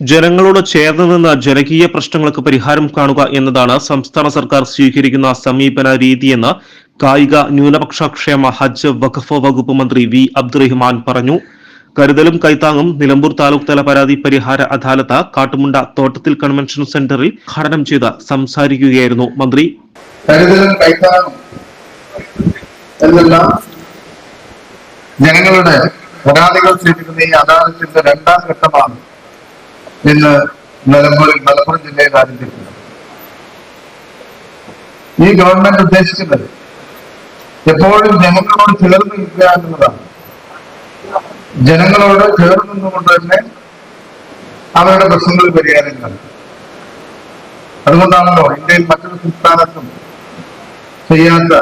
ജനങ്ങളോട് ചേർന്ന് നിന്ന് ജനകീയ പ്രശ്നങ്ങൾക്ക് പരിഹാരം കാണുക എന്നതാണ് സംസ്ഥാന സർക്കാർ സ്വീകരിക്കുന്ന സമീപന രീതിയെന്ന് കായിക ന്യൂനപക്ഷ ക്ഷേമ ഹജ്ജ് വഖഫ് വകുപ്പ് മന്ത്രി വി അബ്ദുറഹിമാൻ പറഞ്ഞു. കരുതലും കൈത്താങ്ങും നിലമ്പൂർ താലൂക്ക് തല പരാതി പരിഹാര അദാലത്ത് കാട്ടുമുണ്ട തോട്ടത്തിൽ കൺവെൻഷൻ സെന്ററിൽ ഉദ്ഘാടനം ചെയ്ത് സംസാരിക്കുകയായിരുന്നു മന്ത്രി. കരുതലും കൈത്താങ്ങും ജനങ്ങളുടെ പരാതികൾ സ്വീകരിക്കുന്ന ഈ അദാലത്തിന്റെ രണ്ടാം ഘട്ടമാണ് ഇന്ന് നിലമ്പൂരിൽ മലപ്പുറം ജില്ലയിൽ ആരംഭിക്കുന്നത് ഈ ഗവൺമെന്റ് ഉദ്ദേശിക്കുന്നത് എപ്പോഴും ജനങ്ങളോട് ചേർന്ന് നിൽക്കുക എന്നുള്ളതാണ്. ജനങ്ങളോട് ചേർന്ന് നിന്നുകൊണ്ട് തന്നെ അവരുടെ പ്രശ്നങ്ങൾ പരിഹാരം കാണും. അതുകൊണ്ടാണല്ലോ ഇന്ത്യയിൽ മറ്റൊരു സംസ്ഥാനത്തും ചെയ്യാത്ത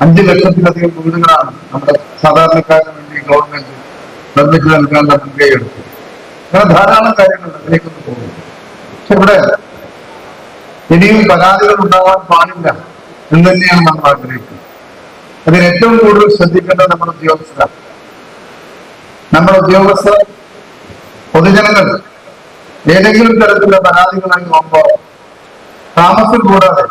അഞ്ചു ലക്ഷത്തിലധികം വീടുകളാണ് നമ്മുടെ സാധാരണക്കാരന് വേണ്ടി ഗവൺമെന്റ് നിർമ്മിച്ചു നൽകാനുള്ള മുൻകൈ എടുത്തു അങ്ങനെ ധാരാളം കാര്യങ്ങൾ അതിലേക്കൊന്നും പോകുന്നു ഇവിടെ ഇനിയും പരാതികൾ ഉണ്ടാവാൻ പാടില്ല എന്ന് തന്നെയാണ് നമ്മൾ ആഗ്രഹിക്കുന്നത്. അതിന് ഏറ്റവും കൂടുതൽ ശ്രദ്ധിക്കേണ്ടത് നമ്മുടെ ഉദ്യോഗസ്ഥരാണ്. നമ്മുടെ ഉദ്യോഗസ്ഥർ പൊതുജനങ്ങൾ ഏതെങ്കിലും തരത്തിലുള്ള പരാതികളായി നോക്കുമ്പോൾ താമസം കൂടാതെ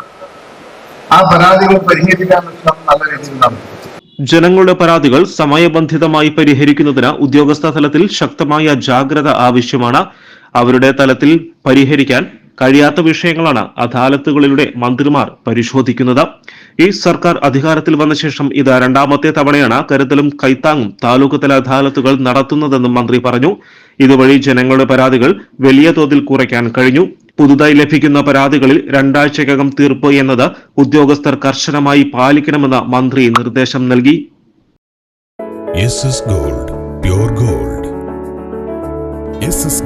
ആ പരാതികൾ പരിഹരിക്കാനുള്ള ശ്രമം നല്ല രീതിയിൽ നടത്തും ജനങ്ങളുടെ പരാതികൾ സമയബന്ധിതമായി പരിഹരിക്കുന്നതിന് ഉദ്യോഗസ്ഥ തലത്തിൽ ശക്തമായ ജാഗ്രത ആവശ്യമാണ്. അവരുടെ തലത്തിൽ പരിഹരിക്കാൻ കഴിയാത്ത വിഷയങ്ങളാണ് അദാലത്തുകളിലൂടെ മന്ത്രിമാർ പരിശോധിക്കുന്നത്. ഈ സർക്കാർ അധികാരത്തിൽ വന്ന ശേഷം ഇത് രണ്ടാമത്തെ തവണയാണ് കരുതലും കൈത്താങ്ങും താലൂക്ക് തല അദാലത്തുകൾ നടത്തുന്നതെന്നും മന്ത്രി പറഞ്ഞു. ഇതുവഴി ജനങ്ങളുടെ പരാതികൾ വലിയ തോതിൽ കുറയ്ക്കാൻ കഴിഞ്ഞു. പുതുതായി ലഭിക്കുന്ന പരാതികളിൽ രണ്ടാഴ്ചക്കകം തീർപ്പ് എന്നത് ഉദ്യോഗസ്ഥർ കർശനമായി പാലിക്കണമെന്ന് മന്ത്രി നിർദ്ദേശം നൽകി. Gold gold.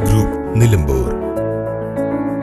ഗ്രൂപ്പ് നിലമ്പൂർ.